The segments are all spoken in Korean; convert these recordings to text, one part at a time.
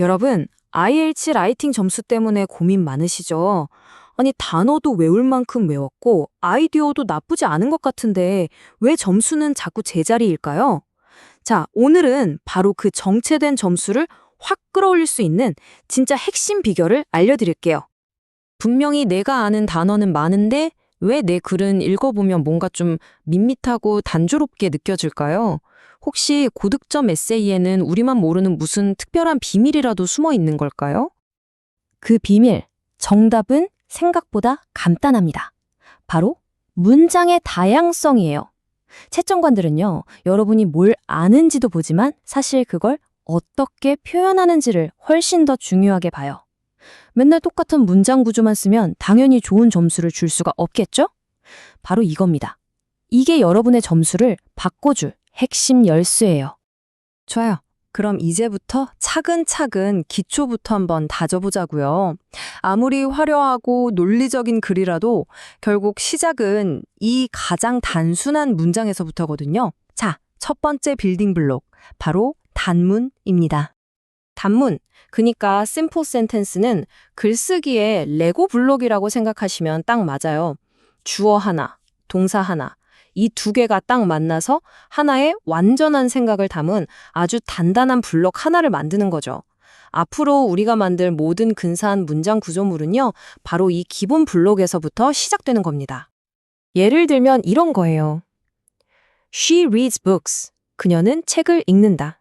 여러분, IH 라이팅 점수 때문에 고민 많으시죠? 아니, 단어도 외울 만큼 외웠고, 아이디어도 나쁘지 않은 것 같은데, 왜 점수는 자꾸 제자리일까요? 자, 오늘은 바로 그 정체된 점수를 확 끌어올릴 수 있는 진짜 핵심 비결을 알려드릴게요. 분명히 내가 아는 단어는 많은데, 왜 내 글은 읽어보면 뭔가 좀 밋밋하고 단조롭게 느껴질까요? 혹시 고득점 에세이에는 우리만 모르는 무슨 특별한 비밀이라도 숨어 있는 걸까요? 그 비밀, 정답은 생각보다 간단합니다. 바로 문장의 다양성이에요. 채점관들은요, 여러분이 뭘 아는지도 보지만 사실 그걸 어떻게 표현하는지를 훨씬 더 중요하게 봐요. 맨날 똑같은 문장 구조만 쓰면 당연히 좋은 점수를 줄 수가 없겠죠? 바로 이겁니다. 이게 여러분의 점수를 바꿔줄 핵심 열쇠예요. 좋아요. 그럼 이제부터 차근차근 기초부터 한번 다져보자고요. 아무리 화려하고 논리적인 글이라도 결국 시작은 이 가장 단순한 문장에서부터거든요. 자, 첫 번째 빌딩 블록, 바로 단문입니다. 단문, 그니까 심플 센텐스는 글쓰기의 레고 블록이라고 생각하시면 딱 맞아요. 주어 하나, 동사 하나, 이 두 개가 딱 만나서 하나의 완전한 생각을 담은 아주 단단한 블록 하나를 만드는 거죠. 앞으로 우리가 만들 모든 근사한 문장 구조물은요, 바로 이 기본 블록에서부터 시작되는 겁니다. 예를 들면 이런 거예요. She reads books. 그녀는 책을 읽는다.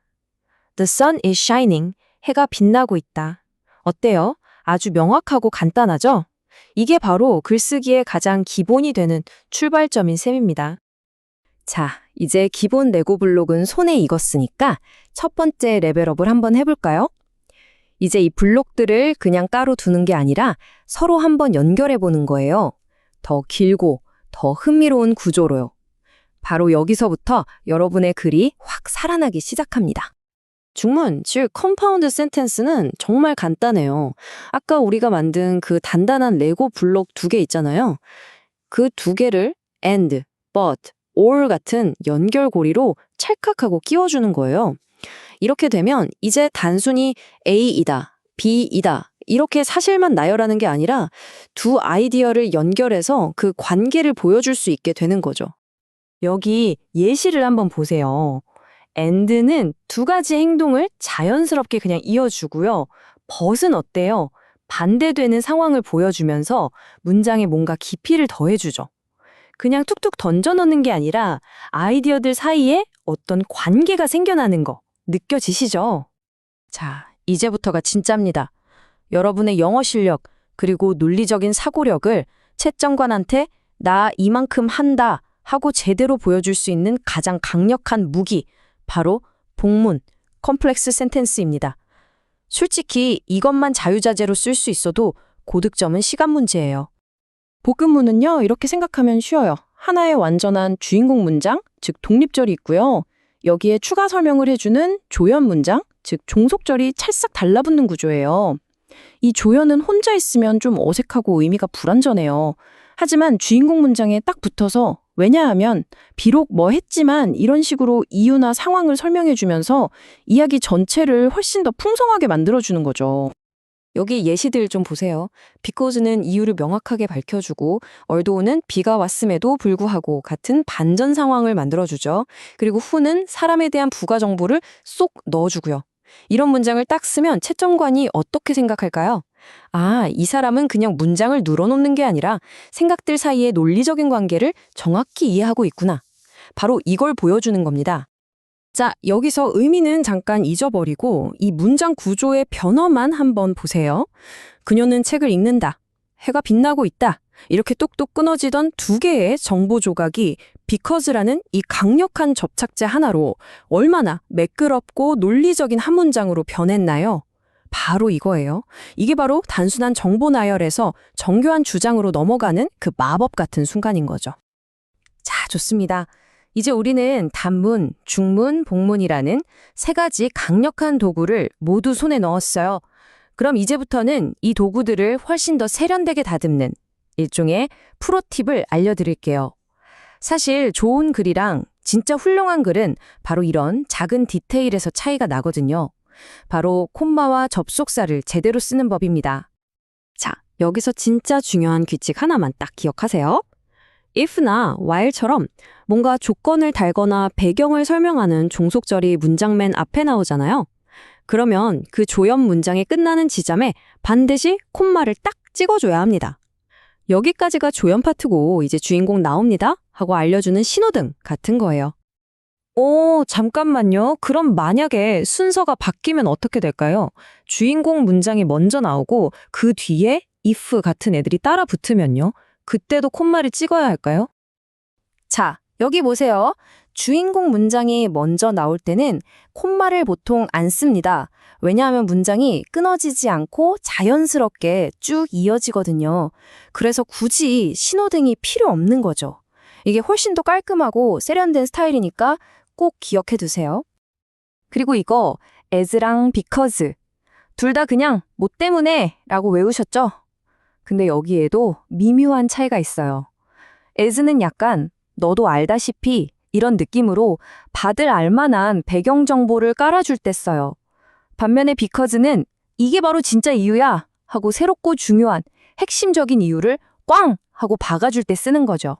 The sun is shining. 해가 빛나고 있다. 어때요? 아주 명확하고 간단하죠? 이게 바로 글쓰기의 가장 기본이 되는 출발점인 셈입니다. 자, 이제 기본 레고 블록은 손에 익었으니까 첫 번째 레벨업을 한번 해볼까요? 이제 이 블록들을 그냥 따로 두는 게 아니라 서로 한번 연결해 보는 거예요. 더 길고 더 흥미로운 구조로요. 바로 여기서부터 여러분의 글이 확 살아나기 시작합니다. 중문, 즉 컴파운드 센텐스는 정말 간단해요. 아까 우리가 만든 그 단단한 레고 블록 두 개 있잖아요. 그 두 개를 and, but, or 같은 연결고리로 찰칵하고 끼워주는 거예요. 이렇게 되면 이제 단순히 A이다, B이다 이렇게 사실만 나열하는 게 아니라 두 아이디어를 연결해서 그 관계를 보여줄 수 있게 되는 거죠. 여기 예시를 한번 보세요. And는 두 가지 행동을 자연스럽게 그냥 이어주고요. but은 어때요? 반대되는 상황을 보여주면서 문장에 뭔가 깊이를 더해주죠. 그냥 툭툭 던져넣는 게 아니라 아이디어들 사이에 어떤 관계가 생겨나는 거 느껴지시죠? 자, 이제부터가 진짜입니다. 여러분의 영어 실력 그리고 논리적인 사고력을 채점관한테 나 이만큼 한다 하고 제대로 보여줄 수 있는 가장 강력한 무기 바로 복문, 컴플렉스 센텐스입니다. 솔직히 이것만 자유자재로 쓸 수 있어도 고득점은 시간 문제예요. 복음문은요, 이렇게 생각하면 쉬워요. 하나의 완전한 주인공 문장, 즉 독립절이 있고요. 여기에 추가 설명을 해주는 조연 문장, 즉 종속절이 찰싹 달라붙는 구조예요. 이 조연은 혼자 있으면 좀 어색하고 의미가 불완전해요. 하지만 주인공 문장에 딱 붙어서 왜냐하면 비록 뭐 했지만 이런 식으로 이유나 상황을 설명해 주면서 이야기 전체를 훨씬 더 풍성하게 만들어 주는 거죠. 여기 예시들 좀 보세요. 비코즈는 이유를 명확하게 밝혀주고 얼도우는 비가 왔음에도 불구하고 같은 반전 상황을 만들어주죠. 그리고 후는 사람에 대한 부가 정보를 쏙 넣어주고요. 이런 문장을 딱 쓰면 채점관이 어떻게 생각할까요? 아, 이 사람은 그냥 문장을 늘어놓는 게 아니라 생각들 사이의 논리적인 관계를 정확히 이해하고 있구나. 바로 이걸 보여주는 겁니다. 자, 여기서 의미는 잠깐 잊어버리고 이 문장 구조의 변화만 한번 보세요. 그녀는 책을 읽는다. 해가 빛나고 있다. 이렇게 똑똑 끊어지던 두 개의 정보 조각이 because라는 이 강력한 접착제 하나로 얼마나 매끄럽고 논리적인 한 문장으로 변했나요? 바로 이거예요. 이게 바로 단순한 정보 나열에서 정교한 주장으로 넘어가는 그 마법 같은 순간인 거죠. 자, 좋습니다. 이제 우리는 단문, 중문, 복문이라는 세 가지 강력한 도구를 모두 손에 넣었어요. 그럼 이제부터는 이 도구들을 훨씬 더 세련되게 다듬는 일종의 프로팁을 알려드릴게요. 사실 좋은 글이랑 진짜 훌륭한 글은 바로 이런 작은 디테일에서 차이가 나거든요. 바로 콤마와 접속사를 제대로 쓰는 법입니다. 자, 여기서 진짜 중요한 규칙 하나만 딱 기억하세요. if나 while처럼 뭔가 조건을 달거나 배경을 설명하는 종속절이 문장 맨 앞에 나오잖아요. 그러면 그 조연 문장이 끝나는 지점에 반드시 콤마를 딱 찍어줘야 합니다. 여기까지가 조연 파트고 이제 주인공 나옵니다 하고 알려주는 신호등 같은 거예요. 오, 잠깐만요. 그럼 만약에 순서가 바뀌면 어떻게 될까요? 주인공 문장이 먼저 나오고 그 뒤에 if 같은 애들이 따라 붙으면요. 그때도 콤마를 찍어야 할까요? 자, 여기 보세요. 주인공 문장이 먼저 나올 때는 콤마를 보통 안 씁니다. 왜냐하면 문장이 끊어지지 않고 자연스럽게 쭉 이어지거든요. 그래서 굳이 신호등이 필요 없는 거죠. 이게 훨씬 더 깔끔하고 세련된 스타일이니까 꼭 기억해 두세요. 그리고 이거 as랑 because 둘 다 그냥 뭐 때문에 라고 외우셨죠? 근데 여기에도 미묘한 차이가 있어요. as는 약간 너도 알다시피 이런 느낌으로 받을 알만한 배경 정보를 깔아줄 때 써요. 반면에 because는 이게 바로 진짜 이유야 하고 새롭고 중요한 핵심적인 이유를 꽝 하고 박아줄 때 쓰는 거죠.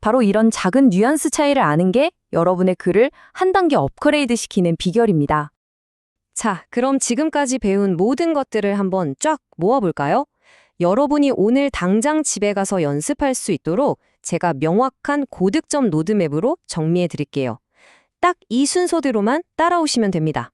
바로 이런 작은 뉘앙스 차이를 아는 게 여러분의 글을 한 단계 업그레이드 시키는 비결입니다. 자, 그럼 지금까지 배운 모든 것들을 한번 쫙 모아볼까요? 여러분이 오늘 당장 집에 가서 연습할 수 있도록 제가 명확한 고득점 로드맵으로 정리해 드릴게요. 딱 이 순서대로만 따라오시면 됩니다.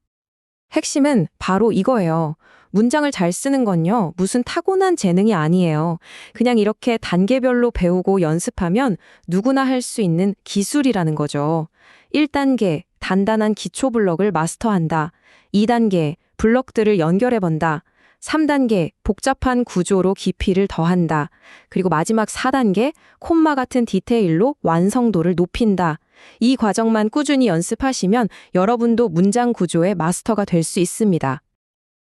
핵심은 바로 이거예요. 문장을 잘 쓰는 건요, 무슨 타고난 재능이 아니에요. 그냥 이렇게 단계별로 배우고 연습하면 누구나 할 수 있는 기술이라는 거죠. 1단계, 단단한 기초 블럭을 마스터한다. 2단계, 블럭들을 연결해본다. 3단계, 복잡한 구조로 깊이를 더한다. 그리고 마지막 4단계, 콤마 같은 디테일로 완성도를 높인다. 이 과정만 꾸준히 연습하시면 여러분도 문장 구조의 마스터가 될 수 있습니다.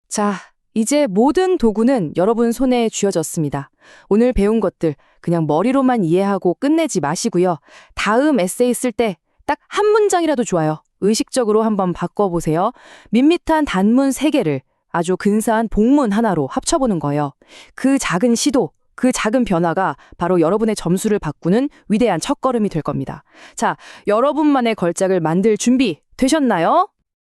자, 이제 모든 도구는 여러분 손에 쥐어졌습니다. 오늘 배운 것들 그냥 머리로만 이해하고 끝내지 마시고요. 다음 에세이 쓸 때 딱 한 문장이라도 좋아요. 의식적으로 한번 바꿔보세요. 밋밋한 단문 3개를 아주 근사한 복문 하나로 합쳐보는 거예요. 그 작은 시도, 그 작은 변화가 바로 여러분의 점수를 바꾸는 위대한 첫걸음이 될 겁니다. 자, 여러분만의 걸작을 만들 준비 되셨나요?